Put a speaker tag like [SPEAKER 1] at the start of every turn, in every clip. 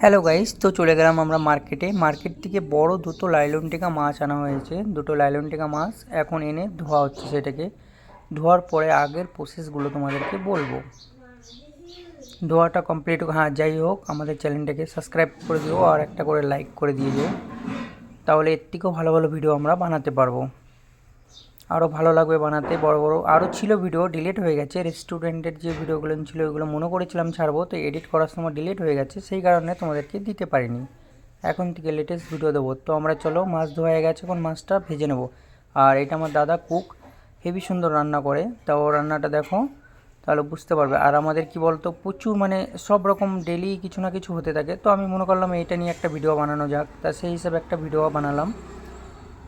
[SPEAKER 1] Hello guys তো চলে গেলাম আমরা মার্কেটে মার্কেট থেকে বড় দুটো লাইলন টিকা মাছ আনা হয়েছে। দুটো লাইলন টিকা মাছ এখন এনে ধোয়া হচ্ছে সেটাকে। ধোয়ার পরে আগের প্রসেসগুলো তোমাদেরকে বলব। ধোয়াটা কমপ্লিট হ্যাঁ যাই হোক, আমাদের চ্যানেলটাকে সাবস্ক্রাইব করে দিও আর একটা করে লাইক করে দিয়ে দিও। তাহলে এর থেকেও ভালো ভালো ভিডিও আমরা বানাতে পারব। আরও ভালো লাগবে বানাতে, বড় বড়। আরও ছিল ভিডিও ডিলিট হয়ে গেছে। রেস্টুরেন্টের যে ভিডিওগুলো ছিল ওইগুলো মনে করেছিলাম ছাড়বো, তো এডিট করার সময় ডিলিট হয়ে গেছে, সেই কারণে তোমাদেরকে দিতে পারিনি। এখন থেকে লেটেস্ট ভিডিও দেবো। তো আমরা চলো, মাছ ধোয়া হয়ে গেছে, এখন মাছটা ভেজে নেব। আর এটা আমার দাদা কুক হেভি সুন্দর রান্না করে। তাও রান্নাটা দেখো, তাহলে বুঝতে পারবে। আর আমাদের কি বলতো, প্রচুর মানে সব রকম ডেলি কিছু না কিছু হতে থাকে। তো আমি মনে করলাম এইটা নিয়ে একটা ভিডিও বানানো যাক। তা সেই হিসাবে একটা ভিডিও বানালাম।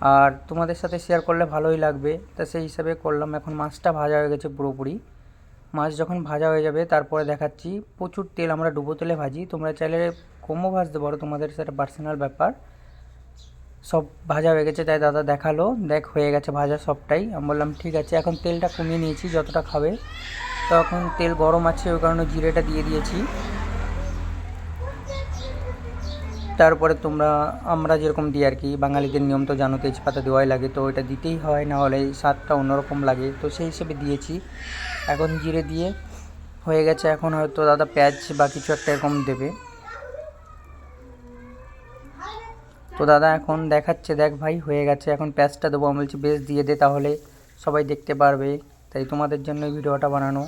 [SPEAKER 1] আর তোমাদের সাথে শেয়ার করলে ভালোই লাগবে। তা সেই হিসাবে করলাম, এখন মাছটা ভাজা হয়ে গেছে পুরোপুরি। মাছ যখন ভাজা হয়ে যাবে, তারপরে দেখাচ্ছি, প্রচুর তেল আমরা ডুবো তেলে ভাজি। তোমরা চাইলে কমও ভাজতে পারো, তোমাদের সেটা পার্সোনাল ব্যাপার। সব ভাজা হয়ে গেছে, তাই দাদা দেখাল। দেখ, হয়ে গেছে ভাজা সবটাই। আমি বললাম, ঠিক আছে, এখন তেলটা কমিয়ে নিয়েছি, যতটা খাবে। তখন তেল গরম আছে, ওই কারণে জিরেটা দিয়ে দিয়েছি। তারপরে তোমরা, আমরা যেরকম দিই আর কি, বাঙালিদের নিয়ম তো জানো, তেজপাতা দেওয়াই লাগে, তো ওইটা দিতেই হয়, না হলে স্বাদটা অন্যরকম লাগে, তো সেই হিসেবে দিয়েছি। এখন জিরে দিয়ে হয়ে গেছে, এখন হয়তো দাদা পেঁয়াজ বা কিছু একটা এরকম দেবে। তো দাদা এখন দেখাচ্ছে, দেখ ভাই, হয়ে গেছে, এখন পেঁয়াজটা দেবো, আমি বলছি বেশ, দিয়ে দে, তাহলে সবাই দেখতে পারবে, তাই তোমাদের জন্য ভিডিওটা বানানো।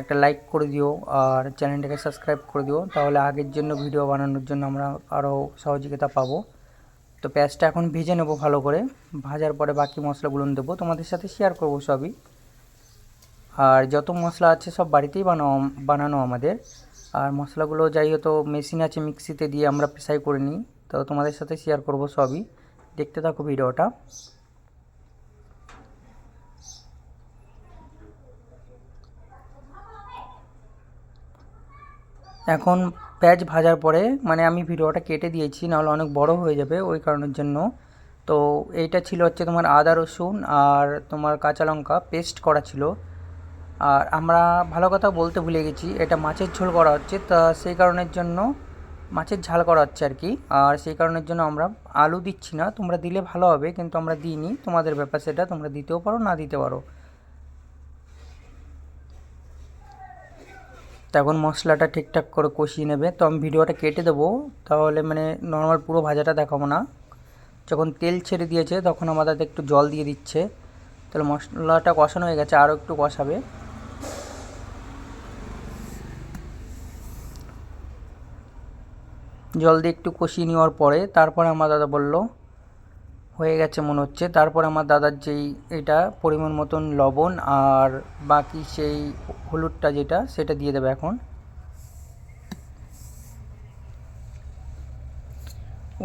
[SPEAKER 1] একটা লাইক করে দিও আর চ্যানেলটাকে সাবস্ক্রাইব করে দিও, তাহলে আগের জন্য ভিডিও বানানোর জন্য আমরা আরও সহযোগিতা পাবো। তো পেঁয়াজটা এখন ভেজে নেব ভালো করে, ভাজার পরে বাকি মশলাগুলো দেবো, তোমাদের সাথে শেয়ার করব সবই। আর যত মশলা আছে সব বাড়িতেই বানাও, বানানো আমাদের। আর মশলাগুলো যাই হতো মেশিন আছে মিক্সিতে দিয়ে আমরা পেশাই করে নিই, তো তোমাদের সাথে শেয়ার করব সবই। দেখতে থাকো ভিডিওটা এখন পেঁয়াজ ভাজার পরে মানে আমি ভিডিওটা কেটে দিয়েছি, নাহলে অনেক বড় হয়ে যাবে ওই কারণের জন্য। তো এইটা ছিল হচ্ছে তোমার আদা, রসুন আর তোমার কাঁচা লঙ্কা পেস্ট করা ছিল। আর আমরা ভালো কথা বলতে ভুলে গেছি, এটা মাছের ঝোল করা হচ্ছে, তা সেই কারণের জন্য মাছের ঝাল করা হচ্ছে আর কি। আর সেই কারণের জন্য আমরা আলু দিচ্ছি না, তোমরা দিলে ভালো হবে, কিন্তু আমরা দিইনি। তোমাদের ব্যাপার সেটা, তোমরা দিতেও পারো, না দিতে পারো। তখন মশলাটা ঠিকঠাক করে কষিয়ে নেবে। তো আমি ভিডিওটা কেটে দেবো। তাহলে মানে নর্মাল পুরো ভাজাটা দেখাবো না। যখন তেল ছেড়ে দিয়েছে, তখন আমাদের একটু জল দিয়ে দিচ্ছে। তাহলে মশলাটা কষানো হয়ে গেছে আরও একটু কষাবে। জল দিয়ে একটু কষিয়ে নেওয়ার পরে তারপরে আমার দাদা বলল হয়ে গেছে মনে হচ্ছে। তারপর আমার দাদার যেই এটা পরিমাণ মতন লবণ আর বাকি সেই হলুদটা যেটা, সেটা দিয়ে দেবে এখন।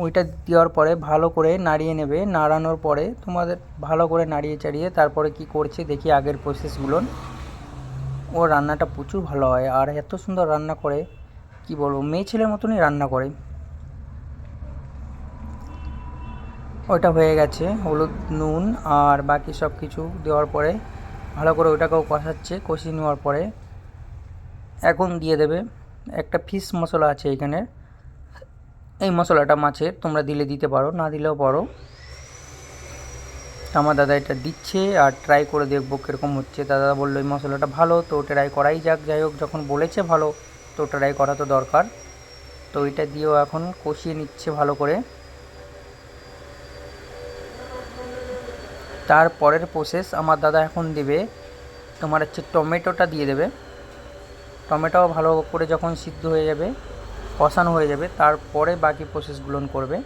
[SPEAKER 1] ওইটা দেওয়ার পরে ভালো করে নাড়িয়ে নেবে। নাড়ানোর পরে তোমাদের ভালো করে নাড়িয়ে চাড়িয়ে তারপরে কি করছে দেখি আগের প্রসেসগুলো ও রান্নাটা প্রচুর ভালো হয়। আর এত সুন্দর রান্না করে, কি বলব, মেয়ে ছেলের মতনই রান্না করে। ওইটা হয়ে গেছে, হলুদ, নুন আর বাকি সব কিছু দেওয়ার পরে ভালো করে ওইটাকেও কষাচ্ছে, কষিয়ে নেওয়ার পরে এখন দিয়ে দেবে একটা ফিশ মশলা আছে এখানে। এই মশলাটা মাছের তোমরা দিলে দিতে পারো, না দিলেও পারো। আমার দাদা এটা দিচ্ছে আর ট্রাই করে দেখব কীরকম হচ্ছে। দাদা বলল এই মশলাটা ভালো, তো ট্রাই করাই যাক। যাই হোক, যখন বলেছে ভালো, তো ট্রাই করা তো দরকার। তো এটা দিয়েও এখন কষিয়ে নিচ্ছে ভালো করে। তারপরের প্রসেস আমার দাদা এখন দেবে। তোমার হচ্ছে টমেটোটা দিয়ে দেবে। টমেটোও ভালো করে যখন সিদ্ধ হয়ে যাবে, কষানো হয়ে যাবে, তারপরে বাকি প্রসেসগুলো করবে।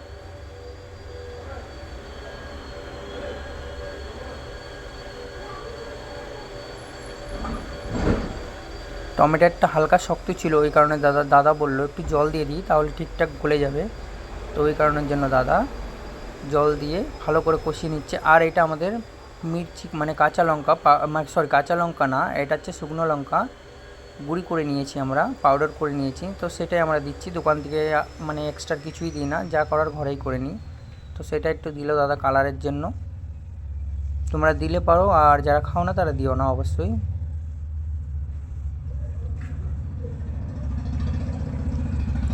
[SPEAKER 1] টমেটোটা হালকা শক্ত ছিল, ওই কারণে দাদা দাদা বলল, একটু জল দিয়ে দিই, তাহলে ঠিকঠাক গলে যাবে। তো ওই কারণের জন্য দাদা জল দিয়ে ভালো করে কষিয়ে নিচ্ছে। আর এটা আমাদের মির্চি মানে কাঁচা লঙ্কা সরি কাঁচা লঙ্কা না, এটা হচ্ছে শুকনো লঙ্কা গুঁড়ি করে নিয়েছি আমরা পাউডার করে নিয়েছি। তো সেটাই আমরা দিচ্ছি, দোকান থেকে মানে এক্সট্রা কিছুই দিই না, যা করার ঘরেই করে নিই। তো সেটা একটু দিল দাদা কালারের জন্য। তোমরা দিলে পারো, আর যারা খাও না তারা দিও না, অবশ্যই।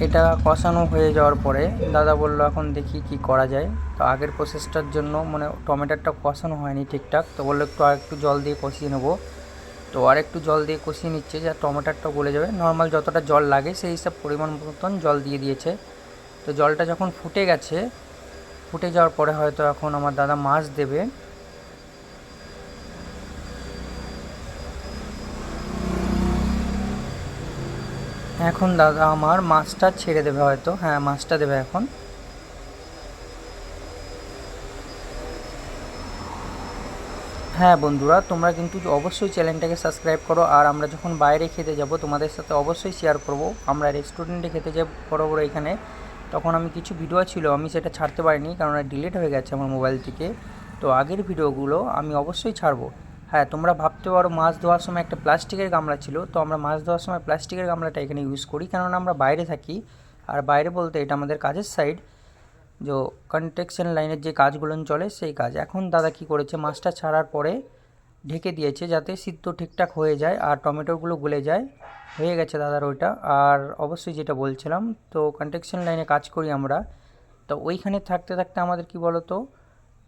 [SPEAKER 1] এটা কষানো হয়ে যাওয়ার পরে দাদা বলল, এখন দেখি কি করা যায়। তো আগের প্রসেসটার জন্য মানে টমেটোটা কষানো হয়নি ঠিকঠাক, তো বলল, একটু আর একটু জল দিয়ে কষিয়ে নেব। তো আর একটু জল দিয়ে কষিয়ে নিচ্ছে, যা টমেটোটা গলে যাবে। নর্মাল যতটা জল লাগে সেই হিসাব পরিমাণ মতন জল দিয়ে দিয়েছে। তো জলটা যখন ফুটে গেছে, ফুটে যাওয়ার পরে হয়তো এখন আমার দাদা মাছ দেবে। এখন দাদা আমার মাছটা ছেড়ে দেবে হয়তো। হ্যাঁ মাছটা দেবে এখন। হ্যাঁ বন্ধুরা, তোমরা কিন্তু অবশ্যই চ্যানেলটাকে সাবস্ক্রাইব করো আর আমরা যখন বাইরে খেতে যাব, তোমাদের সাথে অবশ্যই শেয়ার করব। আমরা রেস্টুরেন্টে খেতে যাই বড় বড় এখানে। তখন আমি কিছু ভিডিও ছিল, আমি সেটা ছাড়তে পারিনি কারণ ডিলিট হয়ে গেছে আমার মোবাইল থেকে। তো আগের ভিডিওগুলো আমি অবশ্যই ছাড়বো। হ্যাঁ তোমরা ভাবতে পারো মাছ ধোয়ার সময় একটা প্লাস্টিকের গামলা ছিল, তো আমরা মাছ ধোয়ার সময় প্লাস্টিকের গামলাটা এখানে ইউজ করি। কেননা আমরা বাইরে থাকি, আর বাইরে বলতে এটা আমাদের কাজের সাইড যে কনস্ট্রাকশন লাইনের যে কাজগুলো চলে সেই কাজ। এখন দাদা কি করেছে, মাছটা ছাড়ার পরে ঢেকে দিয়েছে যাতে সিদ্ধ ঠিকঠাক হয়ে যায় আর টমেটোগুলো গলে যায়। হয়ে গেছে দাদার ওইটা, আর অবশ্যই যেটা বলছিলাম, তো কনস্ট্রাকশন লাইনে কাজ করি আমরা। তো ওইখানে থাকতে থাকতে আমাদের কি বলো তো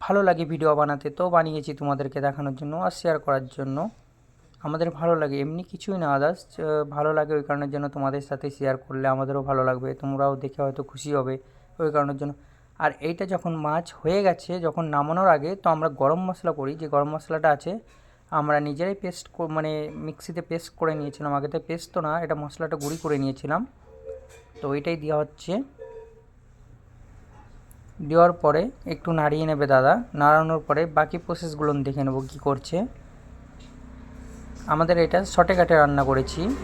[SPEAKER 1] ভালো লাগে ভিডিও বানাতে, তো বানিয়েছি তোমাদেরকে দেখানোর জন্য আর শেয়ার করার জন্য। আমাদের ভালো লাগে, এমনি কিছুই না আদার্স ভালো লাগে ওই কারণের জন্য তোমাদের সাথে শেয়ার করলে আমাদেরও ভালো লাগবে, তোমরাও দেখে হয়তো খুশি হবে ওই কারণের জন্য। আর এইটা যখন মাছ হয়ে গেছে, যখন নামানোর আগে, তো আমরা গরম মশলা করি, যে গরম মশলাটা আছে, আমরা নিজেরাই পেস্ট মানে মিক্সিতে পেস্ট করে নিয়েছিলাম, আগে তো পেস্ট তো না, এটা মশলাটা গুঁড়ি করে নিয়েছিলাম। তো ওইটাই দেওয়া হচ্ছে। দেওয়ার পরে একটু নাড়িয়ে নেবে দাদা। নাড়ানোর পরে বাকি প্রসেসগুলো দেখে নেব কী করছে। আমাদের এটা শর্টে কাটে রান্না করেছি।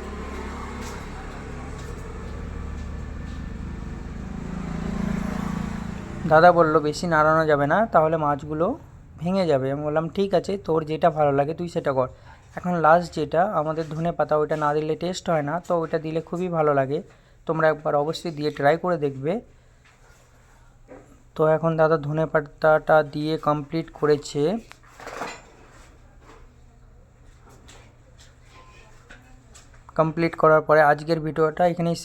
[SPEAKER 1] দাদা বলল, বেশি নাড়ানো যাবে না, তাহলে মাছগুলো ভেঙে যাবে। আমি বললাম, ঠিক আছে, তোর যেটা ভালো লাগে তুই সেটা কর। এখন লাস্ট যেটা, আমাদের ধনে পাতা ওইটা না দিলে টেস্ট হয় না, তো ওইটা দিলে খুবই ভালো লাগে। তোমরা একবার অবশ্যই দিয়ে ট্রাই করে দেখবে। তো এখন দাদা ধনে পাতাটা দিয়ে কমপ্লিট করেছে। কমপ্লিট করার পরে আজকের ভিডিওটা এখানেই